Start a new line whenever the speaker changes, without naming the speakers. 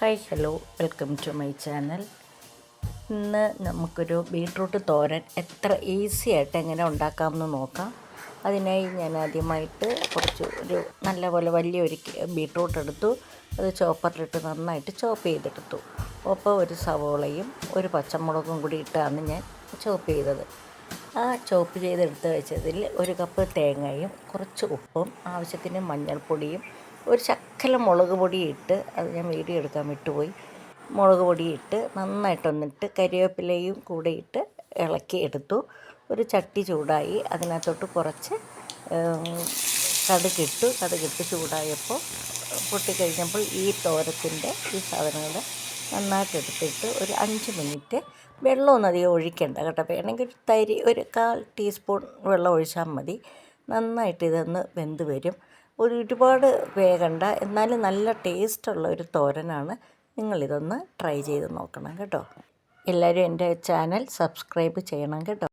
Hi hello welcome to my channel. ഇന്ന് നമുക്കൊരു beetroot തോരൻ എത്ര ഈസി ആയിട്ട് എങ്ങനെ ഉണ്ടാക്കാമെന്ന് നോക്കാം. അതിനായി ഞാൻ ആദ്യമായിട്ട് കുറച്ച് ഒരു നല്ല പോലെ വലിയൊരു ബീട്രൂട്ട് എടുത്തു. അത് ചോപ്പറിലിട്ട് നന്നായിട്ട് ചോപ്പ് ചെയ്തെടുത്തു. ഒപ്പം ഒരു സവോളയും ഒരു പച്ചമുളകും കൂടി ഇട്ടാണ് ഞാൻ ചോപ്പ് ചെയ്തത്. ആ ചോപ്പ് ചെയ്തെടുത്ത് വെച്ചതിൽ ഒരു കപ്പ് തേങ്ങയും കുറച്ച് ഉപ്പും ആവശ്യത്തിന് മഞ്ഞൾപ്പൊടിയും ഒരു ശക്കല മുളക് പൊടി ഇട്ട് അത് ഞാൻ വീഡിയോ എടുക്കാൻ വിട്ടുപോയി. മുളക് പൊടി ഇട്ട് നന്നായിട്ടൊന്നിട്ട് കരിവേപ്പിലയും കൂടെ ഇട്ട് ഇളക്കി എടുത്തു. ഒരു ചട്ടി ചൂടായി. അതിനകത്തോട്ട് കുറച്ച് കടുകിട്ടു. കടുകിട്ട് ചൂടായപ്പോൾ പൊട്ടിക്കഴിഞ്ഞപ്പോൾ ഈ തോരത്തിന്റെ ഈ സാധനങ്ങൾ നന്നായിട്ട് എടുത്തിട്ട് ഒരു അഞ്ച് മിനിറ്റ് വെള്ളമൊന്നും അധികം ഒഴിക്കേണ്ട കേട്ടോ. വേണമെങ്കിൽ ഒരു തരി ഒരു കാൽ ടീസ്പൂൺ വെള്ളം ഒഴിച്ചാൽ മതി. നന്നായിട്ട് ഇതൊന്ന് വെന്ത് വരും. ഒരുപാട് വേകണ്ട എന്നാലും നല്ല ടേസ്റ്റുള്ള ഒരു തോരനാണ് നിങ്ങളിതൊന്ന് ട്രൈ ചെയ്ത് നോക്കണം കേട്ടോ. എല്ലാവരും എന്റെ ചാനൽ സബ്സ്ക്രൈബ് ചെയ്യണം കേട്ടോ.